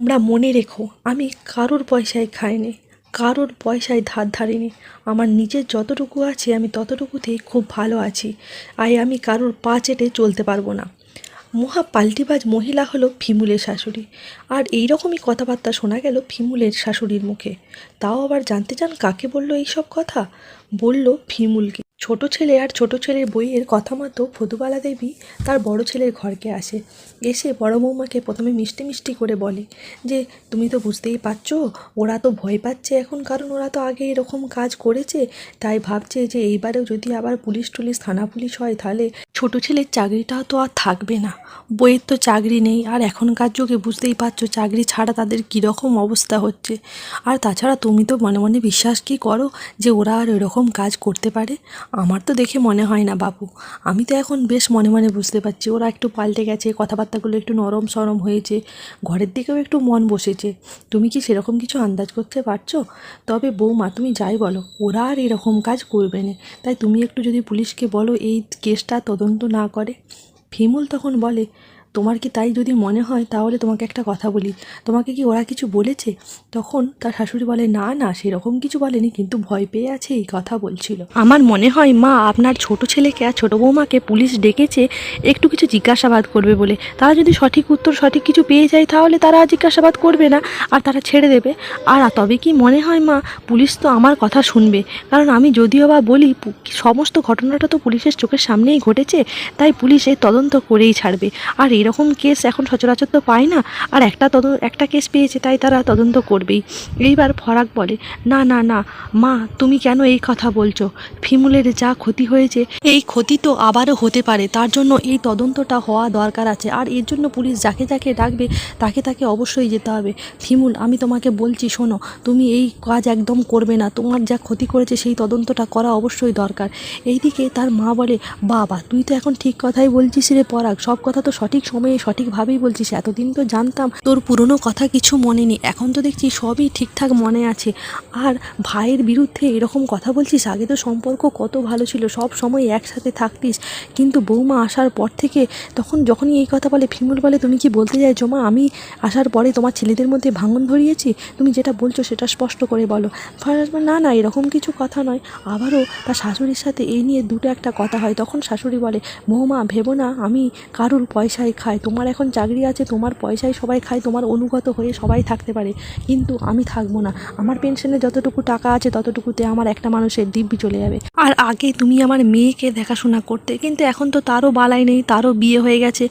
তোমরা মনে রেখো, আমি কারোর পয়সায় খাইনি, কারোর পয়সায় ধার ধারিনি। আমার নিজের যতটুকু আছে, আমি ততটুকুতেই খুব ভালো আছি। আই, আমি কারোর পা চেটে চলতে পারব না। মহা পাল্টিবাজ মহিলা হলো ফিমুলের শাশুড়ি। আর এই রকমই কথাবার্তা শোনা গেল ফিমুলের শাশুড়ির মুখে। তাও আবার জানতে চান কাকে বলল এই সব কথা? বলল ফিমুলকে। ছোট ছেলে আর ছোট ছেলের বইয়ের কথা মতো ফতুবালা দেবী তার বড় ছেলের ঘরকে আসে। এসে বড় বৌমাকে প্রথমে মিষ্টি মিষ্টি করে বলে যে, তুমি তো বুঝতেই পারছ, ওরা তো ভয় পাচ্ছে এখন, কারণ ওরা তো আগে এরকম কাজ করেছে। তাই ভাবছে যে, এইবারেও যদি আবার পুলিশ টুলিশ, থানা পুলিশ হয়, তাহলে ছোট ছেলের চাকরিটা তো আর থাকবে না। বইয়ের তো চাকরি নেই, আর এখনকার যুগে বুঝতেই পারছ চাকরি ছাড়া তাদের কীরকম অবস্থা হচ্ছে। আর তাছাড়া তুমি তো মনে মনে বিশ্বাস কি করো যে, ওরা আর এরকম কাজ করতে পারে? আমার তো দেখে মনে হয় না বাবু আমি তো এখন বেশ মনে মনে বুঝতে পারছি, ওরা একটু পাল্টে গেছে, কথাবার্তাগুলো একটু নরম সরম হয়েছে, ঘরের দিকেও একটু মন বসেছে। তুমি কি সেরকম কিছু আন্দাজ করতে পারছ? তবে বৌমা, তুমি যাই বলো, ওরা আর এরকম কাজ করবে না। তাই তুমি একটু যদি পুলিশকে বলো, এই কেসটা তদন্ত না করে। ফিমুল তখন বলে তোমার কি তাই যদি মনে হয়, তাহলে তোমাকে একটা কথা বলি। তোমাকে কি ওরা কিছু বলেছে? তখন তার শাশুড়ি বলে, না না, সেরকম কিছু বলেনি, কিন্তু ভয় পেয়ে আছে, এই কথা বলছিল। আমার মনে হয়, মা, আপনার ছোট ছেলেকে আর ছোটো বৌমাকে পুলিশ ডেকেছে, একটু কিছু জিজ্ঞাসাবাদ করবে বলে। তারা যদি সঠিক উত্তর, সঠিক কিছু পেয়ে যায়, তাহলে তারা জিজ্ঞাসাবাদ করবে না, আর তারা ছেড়ে দেবে। আর তবে কি মনে হয়, মা, পুলিশ তো আমার কথা শুনবে। কারণ আমি যদিও বা বলি সমস্ত ঘটনাটা তো পুলিশের চোখের সামনেই ঘটেছে, তাই পুলিশ এই তদন্ত করেই ছাড়বে। আর এরকম কেস এখন সচরাচর তো পায় না। আর একটা তদ, একটা কেস পেয়েছে, তাই তারা তদন্ত করবেই। এইবার ফরাক বলে, না না না, মা, তুমি কেন এই কথা বলছো? ফিমুলের যা ক্ষতি হয়েছে, এই ক্ষতি তো আবারও হতে পারে। তার জন্য এই তদন্তটা হওয়া দরকার আছে। আর এর জন্য পুলিশ যাকে যাকে ডাকবে, তাকে তাকে অবশ্যই যেতে হবে। ফিমুল, আমি তোমাকে বলছি, শোনো, তুমি এই কাজ একদম করবে না। তোমার যা ক্ষতি করেছে, সেই তদন্তটা করা অবশ্যই দরকার। এইদিকে তার মা বলে, বাবা, তুই তো এখন ঠিক কথাই বলছিস রে পরাগ সব কথা তো সঠিক সময়ে সঠিকভাবেই বলছিস, এতদিন তো জানতাম তোর পুরনো কথা কিছু মনে নেই, এখন তো দেখছি সবই ঠিকঠাক মনে আছে। আর ভাইয়ের বিরুদ্ধে এরকম কথা বলছিস, আগে তো সম্পর্ক কত ভালো ছিল, সব সময় একসাথে থাকতিস। কিন্তু বৌমা আসার পর থেকে তখন যখনই এই কথা বলে ফিমুল বলে, তুমি কি বলতে চাইছো মা? আমি আসার পরে তোমার ছেলেদের মধ্যে ভাঙন ধরিয়েছি? তুমি যেটা বলছো সেটা স্পষ্ট করে বলো। না না, এরকম কিছু কথা নয়। আবারও তার শাশুড়ির সাথে এই নিয়ে দুটো একটা কথা হয়। তখন শাশুড়ি বলে, বৌমা, ভেবো না, আমি কারুর পয়সায় খাই তোমার এখন চাকরি আছে, তোমার পয়সায় সবাই খায়, তোমার অনুগত হয়ে সবাই থাকতে পারে। কিন্তু আমি থাকব না। আমার পেনশনে যতটুকু টাকা আছে, ততটুকুতে আমার একটা মানুষের দিব্যি চলে যাবে। আর আগে তুমি আমার মেয়েকে দেখাশোনা করতে, কিন্তু এখন তো তারও বালাই নেই, তারও বিয়ে হয়ে গেছে।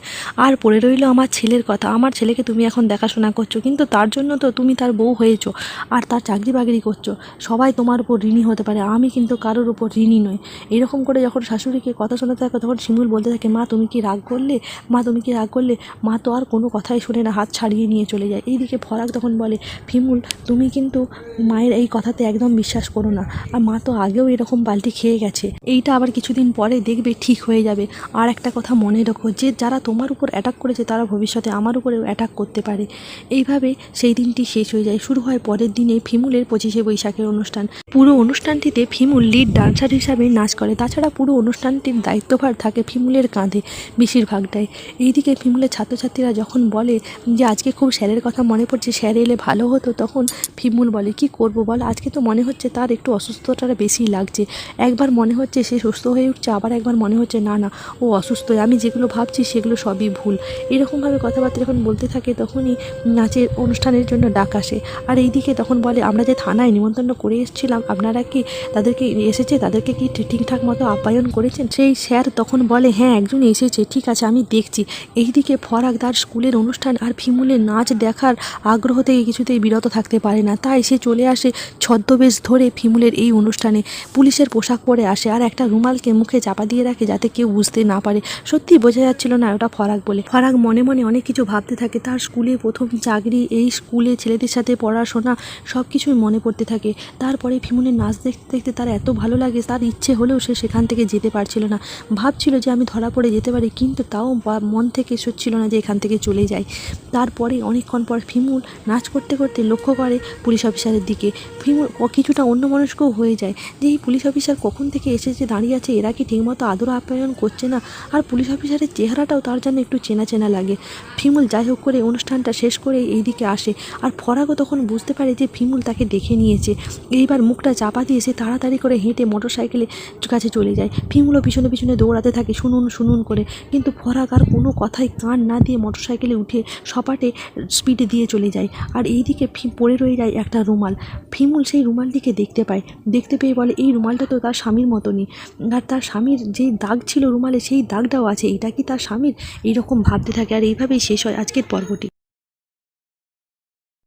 আর পড়ে রইল আমার ছেলের কথা। আমার ছেলেকে তুমি এখন দেখাশোনা করছ, কিন্তু তার জন্য তো তুমি তার বউ হয়েছো আর তার চাকরি বাকরি করছ। সবাই তোমার উপর ঋণী হতে পারে, আমি কিন্তু কারোর উপর ঋণী নই। এরকম করে যখন শাশুড়িকে কথা শোনাতে থাকে, তখন শিমুল বলতে থাকে, মা, তুমি কি রাগ করলে? মা, তুমি কি রাগ করলে মা তো আর কোনো কথাই শুনে না, হাত ছাড়িয়ে নিয়ে চলে যায়। এইদিকে ফরাক তখন বলে, ফিমুল, তুমি কিন্তু মায়ের এই কথাতে একদম বিশ্বাস করো না। আর মা তো আগেও এরকম বালতি খেয়ে গেছে। এইটা আবার কিছুদিন পরে দেখবে ঠিক হয়ে যাবে। আর একটা কথা মনে রাখো, যে যারা তোমার উপর অ্যাটাক করেছে, তারা ভবিষ্যতে আমার উপরেও অ্যাটাক করতে পারে। এইভাবে সেই দিনটি শেষ হয়ে যায়। শুরু হয় পরের দিনে ফিমুলের পঁচিশে বৈশাখের অনুষ্ঠান। পুরো অনুষ্ঠানটিতে ফিমুল লিড ডান্সার হিসাবে নাচ করে। তাছাড়া পুরো অনুষ্ঠানটির দায়িত্বভার থাকে ফিমুলের কাঁধে, বেশিরভাগটাই। এইদিকে ফিমুলের ছাত্রছাত্রীরা যখন বলে যে আজকে খুব স্যারের কথা মনে পড়ছে, স্যার এলে ভালো হতো, তখন ফিমুল বলে, কি করব বল? আজকে তো মনে হচ্ছে তার একটু অসুস্থতাটা বেশি লাগছে। একবার মনে হচ্ছে সে সুস্থ হয়ে উঠছে, আবার একবার মনে হচ্ছে না না, ও অসুস্থ আমি যেগুলো ভাবছি সেগুলো সবই ভুল। এরকমভাবে কথাবার্তা যখন বলতে থাকে, তখনই নাচের অনুষ্ঠানের জন্য ডাক আসে। আর এইদিকে তখন বলে, আমরা যে থানায় নিমন্ত্রণ করে এসেছিলাম, আপনারা কি তাদেরকে এসেছে, তাদেরকে কি ঠিকঠাক মতো আপ্যায়ন করেছেন? সেই স্যার তখন বলে হ্যাঁ একজন এসেছে, ঠিক আছে, আমি দেখছি। এইদিকে ফরাক তার স্কুলের অনুষ্ঠান আর ফিমুলের নাচ দেখার আগ্রহ থেকে কিছুতেই বিরত থাকতে পারে না। তাই সে চলে আসে ছদ্মবেশ ধরে ফিমুলের এই অনুষ্ঠানে। পুলিশের পোশাক পরে আসে আর একটা রুমালকে মুখে চাপা দিয়ে রাখে যাতে কেউ বুঝতে না পারে। সত্যি বোঝা যাচ্ছিল না ওটা ফরাক বলে। ফরাক মনে মনে অনেক কিছু ভাবতে থাকে। তার স্কুলে প্রথম চাকরি, এই স্কুলে ছেলেদের সাথে পড়াশোনা সব কিছুই মনে পড়তে থাকে। তারপরে ফিমুনের নাচ দেখতে দেখতে তার এত ভালো লাগে, তার ইচ্ছে হলেও সে সেখান থেকে যেতে পারছিল না। ভাবছিল যে আমি ধরা পড়ে যেতে পারি, কিন্তু তাও মন থেকে থেকে এসেছিল না যে এখান থেকে চলে যায়। তারপরে অনেকক্ষণ পর ফিমুল নাচ করতে করতে লক্ষ্য করে পুলিশ অফিসারের দিকে। ফিমুল কিছুটা অন্যমনস্কও হয়ে যায়। যে এই পুলিশ অফিসার কখন থেকে এসেছে দাঁড়িয়ে আছে, এরা কি ঠিকমতো আদর আপ্যায়ন করছে না? আর পুলিশ অফিসারের চেহারাটাও তার জন্য একটু চেনা চেনা লাগে। ফিমুল যাই হোক করে অনুষ্ঠানটা শেষ করে এইদিকে আসে। আর ফরাগও তখন বুঝতে পারে যে ফিমুল তাকে দেখে নিয়েছে। এইবার মুখটা চাপা দিয়ে সে তাড়াতাড়ি করে হেঁটে মোটর সাইকেলে কাছে চলে যায়। ফিমুলও পিছনে পিছনে দৌড়াতে থাকে শুনুন শুনুন করে। কিন্তু ফরাগ আর কোনো কথাই কান না দিয়ে মোটর সাইকেলে উঠে সপাটে স্পিডে দিয়ে চলে যায়। আর এইদিকে ফি, পড়ে রয়ে যায় একটা রুমাল। ফিমুল সেই রুমালটিকে দেখতে পায়। দেখতে পেয়ে বলে, এই রুমালটা তো তার স্বামীর মতনই। আর তার স্বামীর যেই দাগ ছিল রুমালে, সেই দাগটাও আছে। এটা কি তার স্বামীর? এইরকম ভাবতে থাকে। আর এইভাবেই শেষ হয় আজকের পর্বটি।